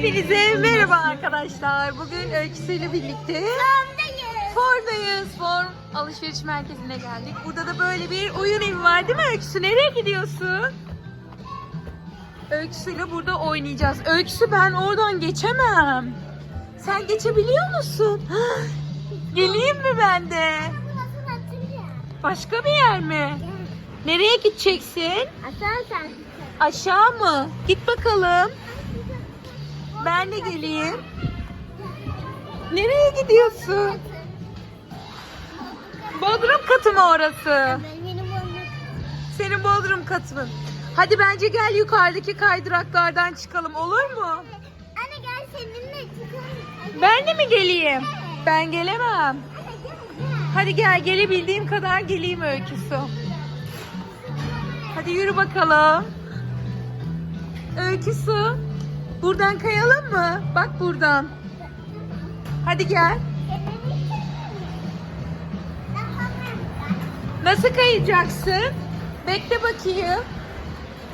Hepinize merhaba arkadaşlar. Bugün öyküsüyle birlikte Form'dayız. Form alışveriş merkezine geldik. Burada da böyle bir oyun evi var değil mi Öyküsü? Nereye gidiyorsun? Öyküsüyle burada oynayacağız. Öyküsü ben oradan geçemem. Sen geçebiliyor musun? Geleyim mi ben de? Başka bir yer mi? Nereye gideceksin? Aşağı mı? Git bakalım. Ben de geleyim. Nereye gidiyorsun? Bodrum katı mı orası? Senin bodrum katı mı? Hadi bence gel yukarıdaki kaydıraklardan çıkalım olur mu? Anne gel seninle çıkalım. Ben de mi geleyim? Ben gelemem. Hadi gel gelebildiğim kadar geleyim öyküsü. Hadi yürü bakalım. Öyküsü. Buradan kayalım mı? Bak buradan. Hadi gel. Nasıl kayacaksın? Bekle bakayım.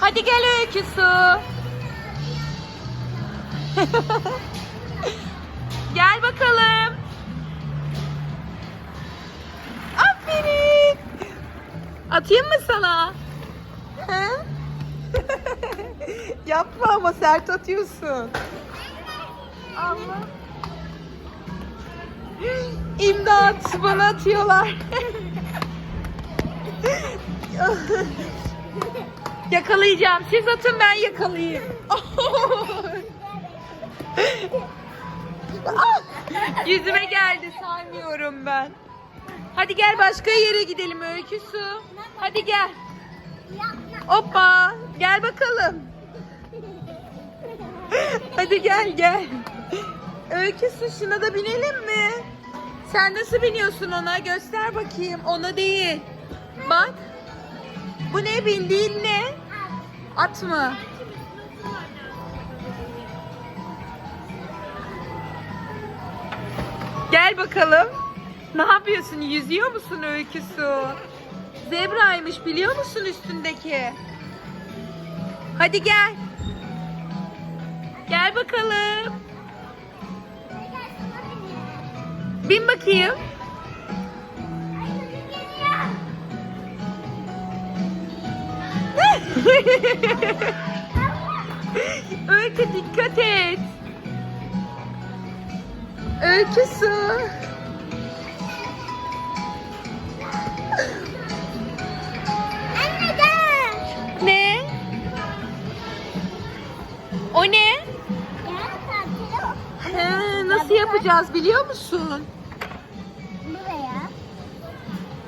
Hadi gel öyküsü. Gel bakalım. Aferin. Atayım mı sana? Yapma ama sert atıyorsun. Allah. İmdat bana atıyorlar. Yakalayacağım. Siz atın ben yakalayayım. Yüzüme geldi saymıyorum ben. Hadi gel başka yere gidelim öyküsü. Hadi gel. Hoppa. Gel bakalım. Hadi gel gel. Öyküsü şuna da binelim mi? Sen nasıl biniyorsun ona? Göster bakayım. Ona değil. Bak. Bu ne bindiğin ne? At mı? Gel bakalım. Ne yapıyorsun? Yüzüyor musun öyküsü? Zebraymış biliyor musun üstündeki? Hadi gel. Gel bakalım. Bin bakayım. Öykü dikkat et. Öykü su. Anne gel. Ne? O ne? He, nasıl yapacağız biliyor musun? buraya.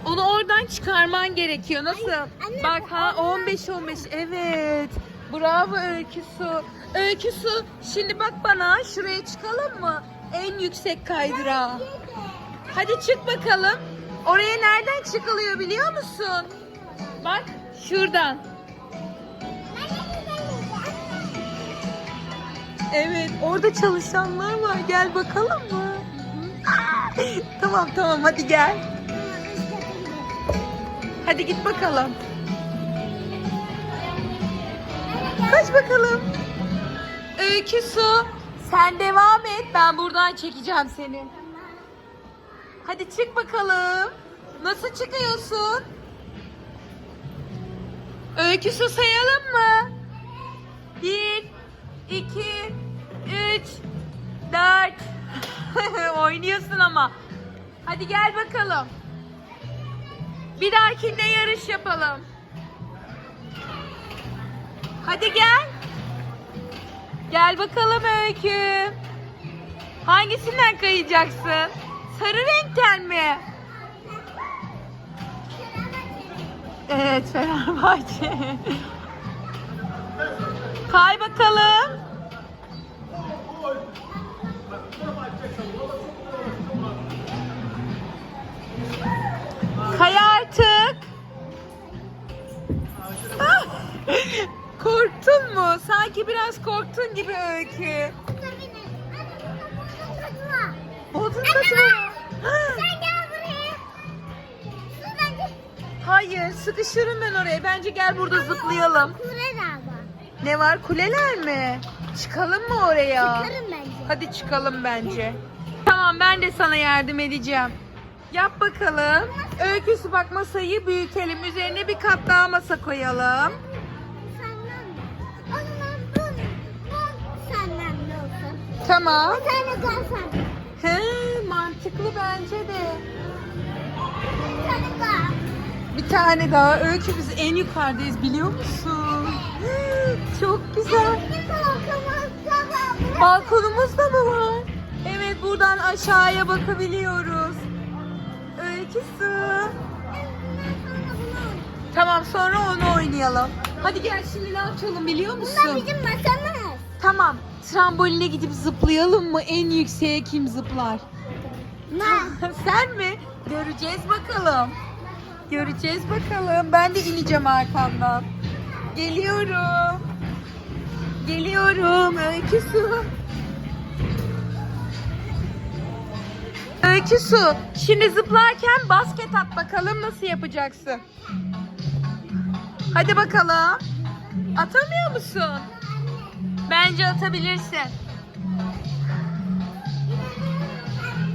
Onu oradan çıkarman gerekiyor. Nasıl? anne, Bak ha oradan 15 15. Evet. Bravo Öykü Su. Öykü Su şimdi bak bana şuraya çıkalım mı? En yüksek kaydırağa. Hadi çık bakalım. Oraya nereden çıkılıyor biliyor musun? Bak şuradan. Evet orada çalışanlar var. Gel bakalım mı? tamam tamam hadi gel. Hadi git bakalım. Kaç bakalım. Öykü su. Sen devam et. Ben buradan çekeceğim seni. Hadi çık bakalım. Nasıl çıkıyorsun? Öykü su sayalım mı? Bir, iki, üç, dört. Oynuyorsun ama. Hadi gel bakalım. Bir dahakinde yarış yapalım. Hadi gel. Gel bakalım Öykü. Hangisinden kayacaksın? Sarı renkten mi? Evet Fenerbahçe. Kay bakalım. Kay artık. Ah! Korktun mu? Sanki biraz korktun gibi öykü. Bodrum mı? Sen. Hayır, sıkışırım ben oraya. Bence gel burada zıplayalım. Ne var kuleler mi? Çıkalım mı oraya? Çıkarım bence. Hadi çıkalım bence. Tamam ben de sana yardım edeceğim. Yap bakalım. Öyküsü bak masayı büyütelim. Üzerine bir kat daha masa koyalım. Tamam. Bir tane daha senden. He, mantıklı bence de. Bir tane daha. Bir tane daha. Öykü biz en yukarıdayız biliyor musun? Çok güzel. Balkonumuz da mı var? Evet buradan aşağıya bakabiliyoruz. Öyküsü. Tamam sonra onu oynayalım. Hadi gel şimdi ne yapalım biliyor Bunlar musun? bizim masamız. Tamam. Tramboline gidip zıplayalım mı? En yükseğe kim zıplar? Ne? Sen mi? Göreceğiz bakalım. Göreceğiz bakalım. Ben de ineceğim arkandan. Geliyorum. Geliyorum. Öykü su. Öykü su. Şimdi zıplarken basket at bakalım nasıl yapacaksın? Hadi bakalım. Atamıyor musun? Bence atabilirsin.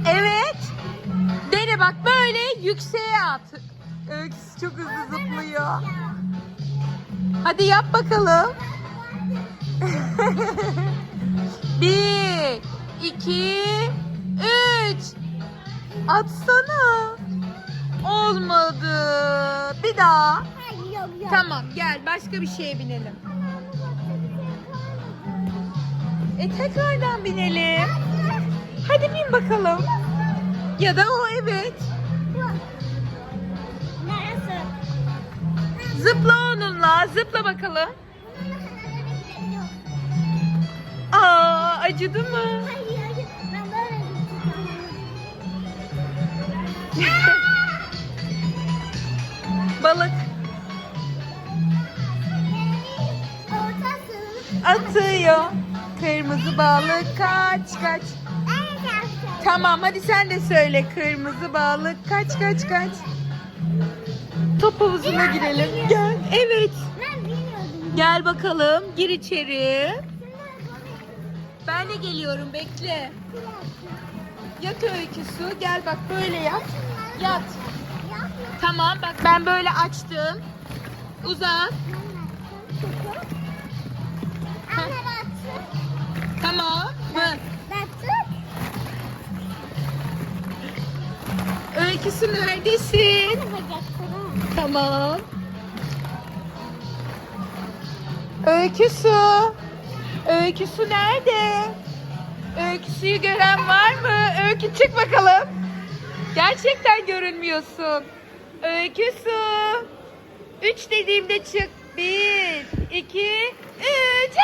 Evet. Dene bak böyle yükseğe at. Öyküsü çok hızlı zıplıyor. Hadi yap bakalım. Bir, iki, üç. Atsana. Olmadı. Bir daha. Tamam gel başka bir şeye binelim. E tekrardan binelim. Hadi bin bakalım. Ya da o evet. Neresi? Zıpla onunla. Zıpla bakalım. Aa acıdı mı? Hayır hayır. Ben böyle Balık atıyor. Kırmızı balık kaç kaç. Tamam hadi sen de söyle. Kırmızı balık kaç kaç kaç. Top havuzuna girelim. Gel. Evet. Ben. Gel bakalım. Gir içeri. Ben de geliyorum. Bekle. Yat öyküsü. Gel bak böyle yat. Yat. Tamam bak ben böyle açtım. Uzat. Anne baksın. Tamam? Baksın. Öyküsü neredesin? Tamam. Öyküsü. Öyküsü nerede? Öyküsüyü gören var mı? Öykü çık bakalım. Gerçekten görünmüyorsun. Öyküsü. Üç dediğimde çık. Bir, iki, üç.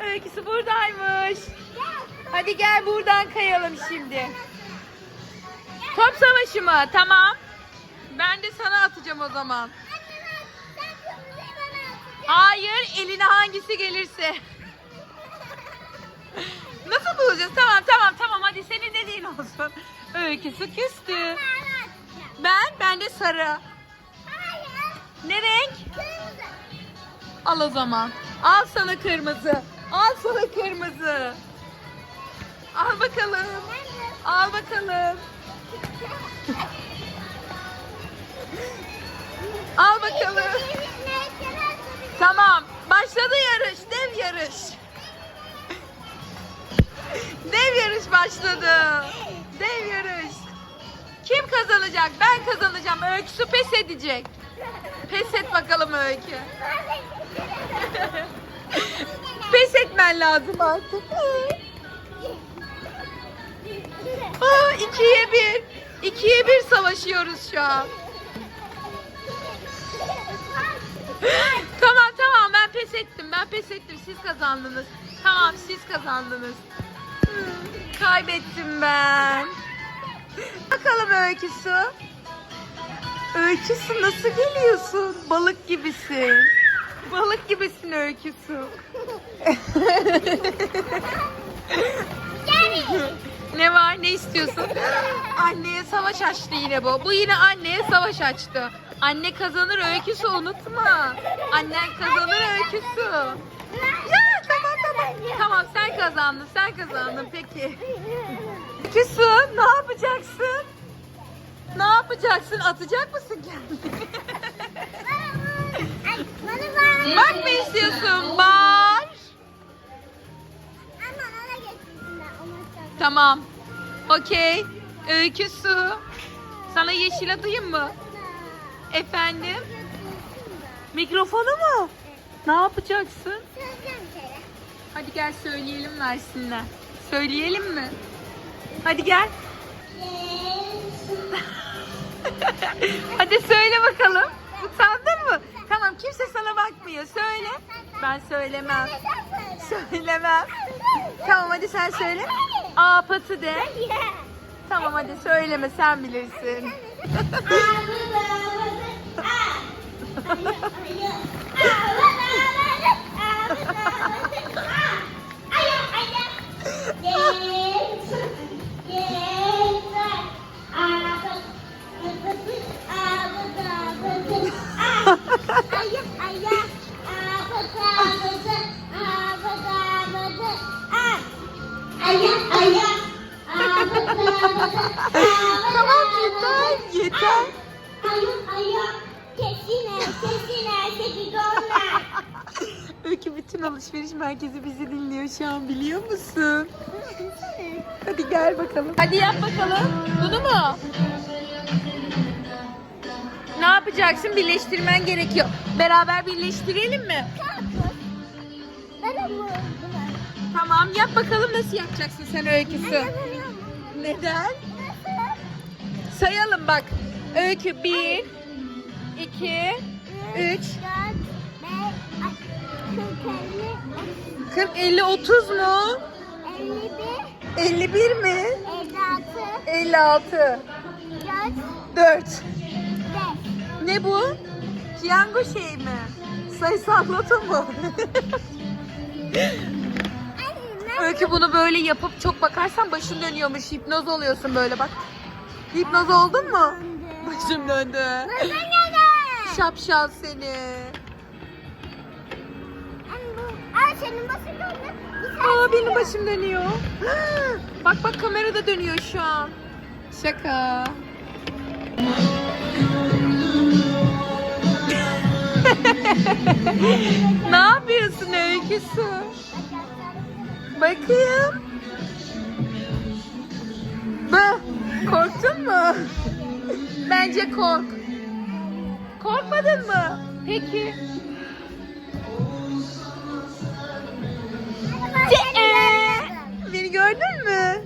Öyküsü buradaymış. Hadi gel buradan kayalım şimdi. Top savaşı mı? Tamam. Ben de sana atacağım o zaman. Hayır, eline hangisi gelirse. Nasıl bulacağız? Tamam, tamam, tamam. Hadi senin dediğin olsun. Öyküsü küstü. Ben, ben de sarı. Ne renk? Al o zaman. Al sana kırmızı. Al sana kırmızı. Al bakalım. Al bakalım. Al bakalım. Tamam. Başladı yarış. Dev yarış. Dev yarış başladı. Dev yarış. Kim kazanacak? Ben kazanacağım. Öyküsü pes edecek. Pes et bakalım Öykü. Pes etmen lazım artık. Aa, ikiye bir. İkiye bir savaşıyoruz şu an. Tamam tamam ben pes ettim. Ben pes ettim. Siz kazandınız. Tamam siz kazandınız. Kaybettim ben. Bakalım öyküsü. Öyküsü nasıl geliyorsun? Balık gibisin. Balık gibisin öyküsü. ne var? Ne istiyorsun? Anneye savaş açtı yine bu. Bu yine anneye savaş açtı. Anne kazanır öyküsü unutma. Annen kazanır öyküsü. Ya tamam tamam. Tamam sen kazandın sen kazandın peki. Öyküsü ne yapacaksın? Ne yapacaksın? Atacak mısın kendini? Bak. Mı istiyorsun? Çok- Tamam. Okey. Öykü su. Sana yeşil atayım mı? Efendim? Mikrofonu mu? Ne yapacaksın? Hadi gel söyleyelim versinler. Söyleyelim mi? Hadi gel. Hadi söyle bakalım. Utandın mı? Tamam kimse sana bakmıyor. Söyle. Ben söylemem. Söylemem. Tamam hadi sen söyle. A patı de. Tamam hadi söyleme sen bilirsin. Ayo, ayo! yeter. Hayır hayır. Öykü bütün alışveriş merkezi bizi dinliyor şu an biliyor musun? Hadi gel bakalım. Hadi yap bakalım. Bunu mu? Ne yapacaksın? Birleştirmen gerekiyor. Beraber birleştirelim mi? Tamam yap bakalım nasıl yapacaksın sen öyküsü. Neden? Sayalım bak. Öykü 1, 2, 3, 40, 50, 30 mu? 51 mi? 56, 4. Ne bu? Piyango şey mi? Sayısal loto mu? Öykü bunu böyle yapıp çok bakarsan başın dönüyormuş. Hipnoz oluyorsun böyle bak. Hipnoz oldun mu? Başım döndü. Şapşal seni. senin basın döndü. Aa benim başım dönüyor. Bak bak kamera da dönüyor şu an. Şaka. ne yapıyorsun öyküsü? Bakayım. Bı, korktun mu? Bence kork. Korkmadın mı? Peki. Beni gördün mü?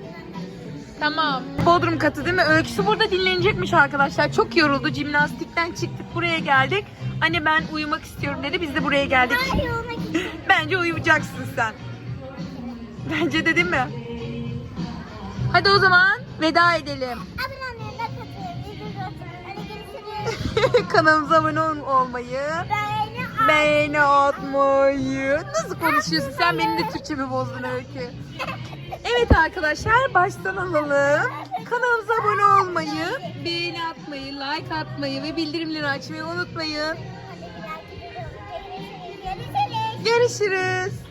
Tamam. Bodrum katı değil mi? Öyküsü burada dinlenecekmiş arkadaşlar. Çok yoruldu. Jimnastikten çıktık buraya geldik. Anne ben uyumak istiyorum dedi. Biz de buraya geldik. Bence uyuyacaksın sen. Bence de değil mi? Hadi o zaman veda edelim. Kanalımıza abone ol- olmayı, beğeni atmayı. Nasıl konuşuyorsun? Sen benim de Türkçemi bozdun Öykü. Evet arkadaşlar baştan alalım. Kanalımıza abone olmayı, beğeni atmayı, like atmayı ve bildirimleri açmayı unutmayın. Görüşürüz.